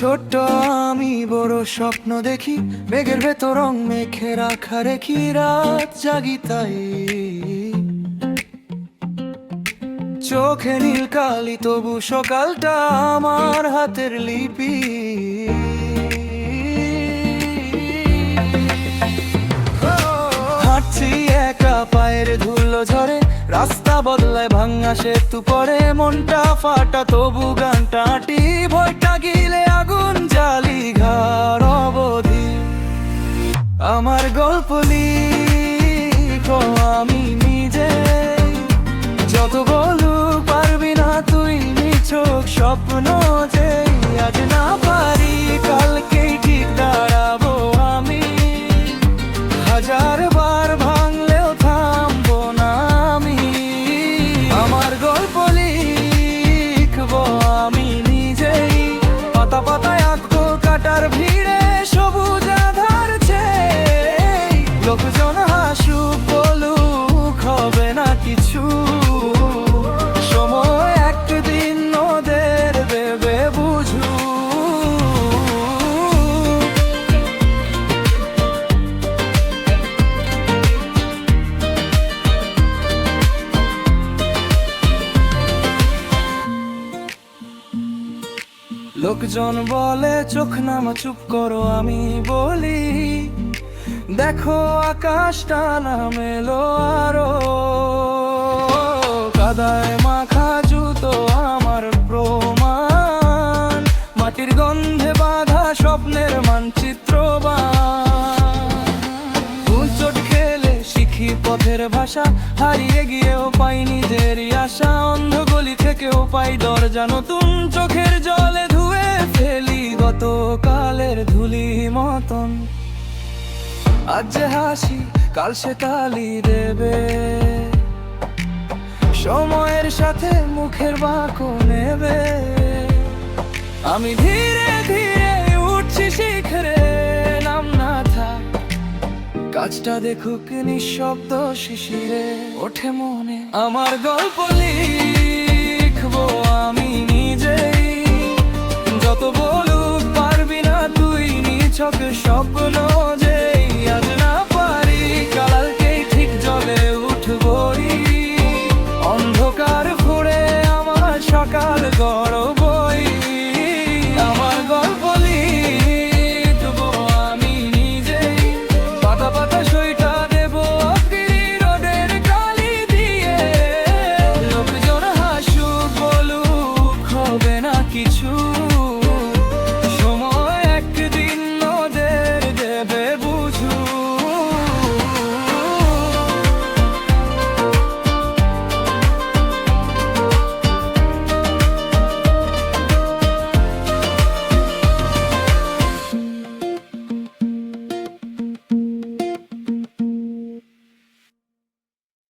ছোট্ট আমি বড় স্বপ্ন দেখি, মেঘের ভেতর রং মেঘে রাখা রেখি, রাত জাগি তাই। চোখে নীল কালি, তবু সকালটা আমার হাতের লিপি। হাঁটছি একা, পায়ের ধুলো ঝরে, রাস্তা বদলায় ভাঙা সেতু পরে মনটা ফাটা, তবু গানটা আটি, ভয়টা গিলে আগুন জালি ঘর অবধি। আমার গল্প লিখো আমি নিজে। যত বলুক পারবি না তুই, নিছক স্বপ্ন কিছু সময় একদিন ওদের দেবে বুঝু। লোকজন বলে, চোখ নামা, চুপ করো, আমি বলি, দেখো আকাশটা নামেলো আরও। কাদায় মাখা জুতো আমার প্রমাণ। মাটির গন্ধে বাঁধা স্বপ্নের মানচিত্র চোট খেলে শিখি পথের ভাষা, হারিয়ে গিয়েও পাই নিজেরই আশা। অন্ধ গলি থেকেও পাই দরজা, নতুন চোখের জলে ধুয়ে ফেলি গত কালের ধুলি মতন। আজ হাসি, কাল সে কালি দেবে। সময়ের সাথে মুখের বাঁকো নেবে। আমি ধীরে ধীরে উঠছি শিখরে, নাম না থাক। কাজটা দেখুক নিঃশব্দ শিশিরে। ওঠে মনে আমার গল্প লিখব আমি নিজেই। যত বলুক পারবি না তুই, নিছক স্বপ্ন যে